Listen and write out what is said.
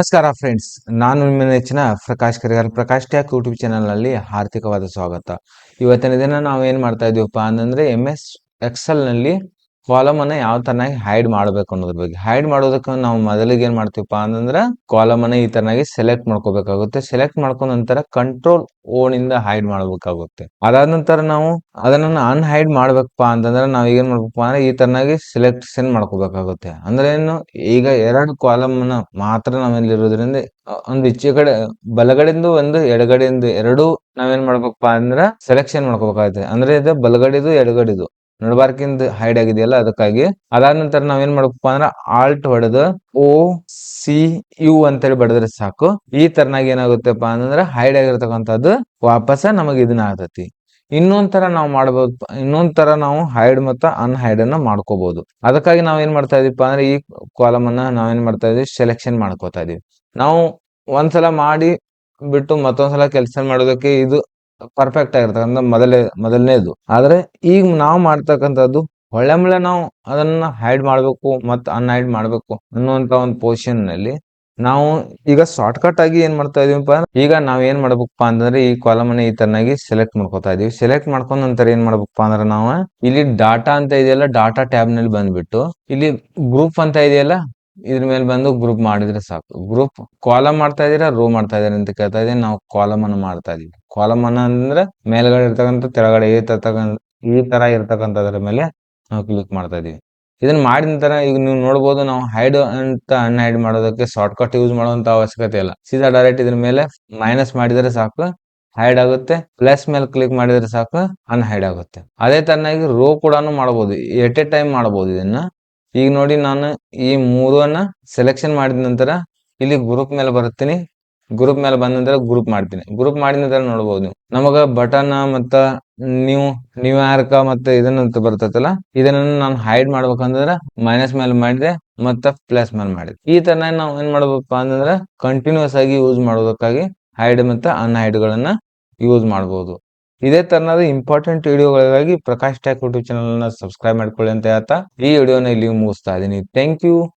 ನಮಸ್ಕಾರ ಫ್ರೆಂಡ್ಸ್ ನಾನು ನಿಮ್ಮ ನೆಚ್ಚಿನ ಪ್ರಕಾಶ್ ಕರಿಗಾರ್ ಪ್ರಕಾಶ್ ಟ್ಯಾಕ್ ಯೂಟ್ಯೂಬ್ ಚಾನಲ್ನಲ್ಲಿ ಹಾರ್ದಿಕವಾದ ಸ್ವಾಗತ. ಇವತ್ತಿನ ದಿನ ನಾವು ಏನ್ ಮಾಡ್ತಾ ಇದೀವಪ್ಪ ಅಂತಂದ್ರೆ ಎಂ ಎಸ್ ಎಕ್ಸೆಲ್ನಲ್ಲಿ ಕಾಲಮ್ ಅನ್ನ ಯಾವ ತರನಾಗಿ ಹೈಡ್ ಮಾಡಬೇಕು ಅನ್ನೋದ್ರ ಬಗ್ಗೆ. ಹೈಡ್ ಮಾಡೋದಕ್ಕೆ ನಾವು ಮೊದಲಿಗೆ ಏನ್ ಮಾಡ್ತೀವಪ್ಪ ಅಂತಂದ್ರೆ ಕಾಲಮ್ ಅನ್ನ ಈ ತರನಾಗಿ ಸೆಲೆಕ್ಟ್ ಮಾಡ್ಕೋಬೇಕಾಗುತ್ತೆ. ಸೆಲೆಕ್ಟ್ ಮಾಡ್ಕೊಂಡ ನಂತರ ಕಂಟ್ರೋಲ್ ಓನ್ ಇಂದ ಹೈಡ್ ಮಾಡ್ಬೇಕಾಗುತ್ತೆ. ಅದಾದ ನಂತರ ನಾವು ಅದನ್ನ ಅನ್ಹೈಡ್ ಮಾಡ್ಬೇಕಪ್ಪ ಅಂತಂದ್ರೆ ನಾವ್ ಏನ್ ಮಾಡ್ಬೇಕಪ್ಪ ಅಂದ್ರೆ ಈ ತರನಾಗಿ ಸೆಲೆಕ್ಷನ್ ಮಾಡ್ಕೋಬೇಕಾಗುತ್ತೆ. ಅಂದ್ರೆ ಏನು, ಈಗ ಎರಡು ಕಾಲಮ್ ಅನ್ನ ಮಾತ್ರ ನಾವಿಲ್ಲಿ ಇರೋದ್ರಿಂದ ಒಂದು ಈಚೆ ಕಡೆ, ಬಲಗಡೆಯಿಂದ ಒಂದು, ಎಡಗಡೆಯಿಂದ ಎರಡು ನಾವೇನ್ ಮಾಡ್ಬೇಕಪ್ಪ ಅಂದ್ರ ಸೆಲೆಕ್ಷನ್ ಮಾಡ್ಕೋಬೇಕಾಗುತ್ತೆ. ಅಂದ್ರೆ ಇದು ಬಲಗಡೆದು ಎಡಗಡೆದು. ನಡಬಾರ್ಕಿಂದ ಹೈಡ್ ಆಗಿದೆಯಲ್ಲ ಅದಕ್ಕಾಗಿ. ಅದಾದ ನಂತರ ನಾವೇನ್ ಮಾಡ್ಬೇಕಪ್ಪ ಅಂದ್ರ ಆಲ್ಟ್ ಹೊಡೆದು ಓ ಸಿ ಯು ಅಂತೇಳಿ ಬಡದ್ರೆ ಸಾಕು. ಈ ತರನಾಗಿ ಏನಾಗುತ್ತಪ್ಪ ಅಂದ್ರೆ ಹೈಡ್ ಆಗಿರ್ತಕ್ಕಂಥದ್ದು ವಾಪಸ್ ನಮಗೆ ಇದನ್ನ ಆಗ್ತತಿ ಇನ್ನೊಂದ್ ತರ ನಾವು ಮಾಡ್ಬೋದು ಇನ್ನೊಂದ್ ತರ ನಾವು ಹೈಡ್ ಮತ್ತು ಅನ್ಹೈಡ್ ಅನ್ನ ಮಾಡ್ಕೋಬಹುದು ಅದಕ್ಕಾಗಿ ನಾವ್ ಏನ್ ಮಾಡ್ತಾ ಇದೀವಿ ಅಂದ್ರೆ ಈ ಕಾಲಮ್ ಅನ್ನ ನಾವೇನ್ ಮಾಡ್ತಾ ಇದೀವಿ? ಸೆಲೆಕ್ಷನ್ ಮಾಡ್ಕೋತಾ ಇದೀವಿ. ನಾವು ಒಂದ್ಸಲ ಮಾಡಿ ಬಿಟ್ಟು ಮತ್ತೊಂದ್ಸಲ ಕೆಲಸ ಮಾಡೋದಕ್ಕೆ ಇದು ಪರ್ಫೆಕ್ಟ್ ಆಗಿರ್ತಕ್ಕಂಥ ಮೊದಲೇ, ಮೊದಲನೇದು. ಆದ್ರೆ ಈಗ ನಾವು ಮಾಡ್ತಕ್ಕಂಥದ್ದು ಒಳ್ಳೆ ನಾವು ಅದನ್ನ ಹೈಡ್ ಮಾಡಬೇಕು ಮತ್ತು ಅನ್ಹೈಡ್ ಮಾಡ್ಬೇಕು ಅನ್ನುವಂತ ಒಂದು ಪೊಸಿಷನ್ನಲ್ಲಿ ನಾವು ಈಗ ಶಾರ್ಟ್ ಕಟ್ ಆಗಿ ಏನ್ ಮಾಡ್ತಾ ಇದೀವಪ್ಪ ಅಂದ್ರೆ ಈಗ ನಾವ್ ಏನ್ ಮಾಡ್ಬೇಕಪ್ಪ ಅಂತಂದ್ರೆ ಈ ಕಾಲಮನ್ನ ಈ ತರನಾಗಿ ಸೆಲೆಕ್ಟ್ ಮಾಡ್ಕೋತಾ ಇದೀವಿ. ಸೆಲೆಕ್ಟ್ ಮಾಡ್ಕೊಂಡ್ ನಂತರ ಏನ್ ಮಾಡ್ಬೇಕಪ್ಪ ಅಂದ್ರೆ ನಾವು ಇಲ್ಲಿ ಡಾಟಾ ಅಂತ ಇದೆಯಲ್ಲ ಡಾಟಾ ಟ್ಯಾಬ್ನಲ್ಲಿ ಬಂದ್ಬಿಟ್ಟು ಇಲ್ಲಿ ಗ್ರೂಪ್ ಅಂತ ಇದೆಯಲ್ಲ ಇದ್ರ ಮೇಲೆ ಬಂದು ಗ್ರೂಪ್ ಮಾಡಿದ್ರೆ ಸಾಕು. ಗ್ರೂಪ್ ಕಾಲಮ್ ಮಾಡ್ತಾ ಇದೀರಾ ರೋ ಮಾಡ್ತಾ ಇದೀರ ಅಂತ ಕೇಳ್ತಾ ಇದೀನಿ. ನಾವು ಕಾಲಮ್ ಅನ್ನು ಮಾಡ್ತಾ ಇದೀವಿ. ಕಾಲಮ್ ಅನ್ನ ಅಂದ್ರೆ ಮೇಲ್ಗಡೆ ಇರ್ತಕ್ಕಂಥ ಕೆಳಗಡೆ ಈ ತರ ಇರ್ತಕ್ಕಂಥದ್ರ ಮೇಲೆ ನಾವು ಕ್ಲಿಕ್ ಮಾಡ್ತಾ ಇದೀವಿ. ಇದನ್ನ ಮಾಡಿದ ನಂತರ ಈಗ ನೀವು ನೋಡಬಹುದು ನಾವು ಹೈಡ್ ಅಂತ ಅನ್ಹೈಡ್ ಮಾಡೋದಕ್ಕೆ ಶಾರ್ಟ್ ಕಟ್ ಯೂಸ್ ಮಾಡುವಂತ ಅವಶ್ಯಕತೆ ಇಲ್ಲ. ಸೀದಾ ಡೈರೆಕ್ಟ್ ಇದ್ರ ಮೇಲೆ ಮೈನಸ್ ಮಾಡಿದ್ರೆ ಸಾಕು. ಹೈಡ್ ಆಗುತ್ತೆ. ಪ್ಲಸ್ ಮೇಲೆ ಕ್ಲಿಕ್ ಮಾಡಿದ್ರೆ ಸಾಕು. ಅನ್ಹೈಡ್ ಆಗುತ್ತೆ. ಅದೇ ತರನಾಗಿ ರೋ ಕೂಡ ಮಾಡಬಹುದು ಎಟ್ ಎ ಟೈಮ್ ಮಾಡಬಹುದು ಇದನ್ನ. ಈಗ ನೋಡಿ ನಾನು ಈ ಮೂರನ್ನ ಸೆಲೆಕ್ಷನ್ ಮಾಡಿದ ನಂತರ ಇಲ್ಲಿ ಗ್ರೂಪ್ ಮೇಲೆ ಬರ್ತೀನಿ ಗ್ರೂಪ್ ಮೇಲೆ ಬಂದ ನಂತರ ಗ್ರೂಪ್ ಮಾಡ್ತೀನಿ. ಗ್ರೂಪ್ ಮಾಡಿದ ನಂತರ ನೋಡಬಹುದು ನೀವು. ನಮಗ ಬಟನ್ ಮತ್ತ ನೀವು ನ್ಯೂಯಾರ್ಕ ಮತ್ತೆ ಇದನ್ನಂತ ಬರ್ತೈತಲ್ಲ, ಇದನ್ನ ನಾನು ಹೈಡ್ ಮಾಡ್ಬೇಕಂದ್ರೆ ಮೈನಸ್ ಮೇಲೆ ಮಾಡಿದೆ, ಮತ್ತ ಪ್ಲಸ್ ಮೇಲೆ ಮಾಡಿದೆ. ಈ ತರ ನಾವು ಏನ್ ಮಾಡ್ಬೇಕಪ್ಪ ಅಂತಂದ್ರೆ ಕಂಟಿನ್ಯೂಸ್ ಆಗಿ ಯೂಸ್ ಮಾಡೋದಕ್ಕಾಗಿ ಹೈಡ್ ಮತ್ತೆ ಅನ್ಹೈಡ್ ಗಳನ್ನ ಯೂಸ್ ಮಾಡಬಹುದು ಇದೇ ತರನಾದ ಇಂಪಾರ್ಟೆಂಟ್ ವಿಡಿಯೋಗಳಿಗಾಗಿ ಪ್ರಕಾಶ್ ಟ್ಯಾಕ್ ಯೂಟ್ಯೂಬ್ ಚಾನಲ್ನ ಸಬ್ಸ್ಕ್ರೈಬ್ ಮಾಡ್ಕೊಳ್ಳಿ ಅಂತ ಹೇಳ್ತಾ ಈ ವಿಡಿಯೋನ ಇಲ್ಲಿ ಮುಗಿಸ್ತಾ ಇದ್ದೀನಿ. Thank you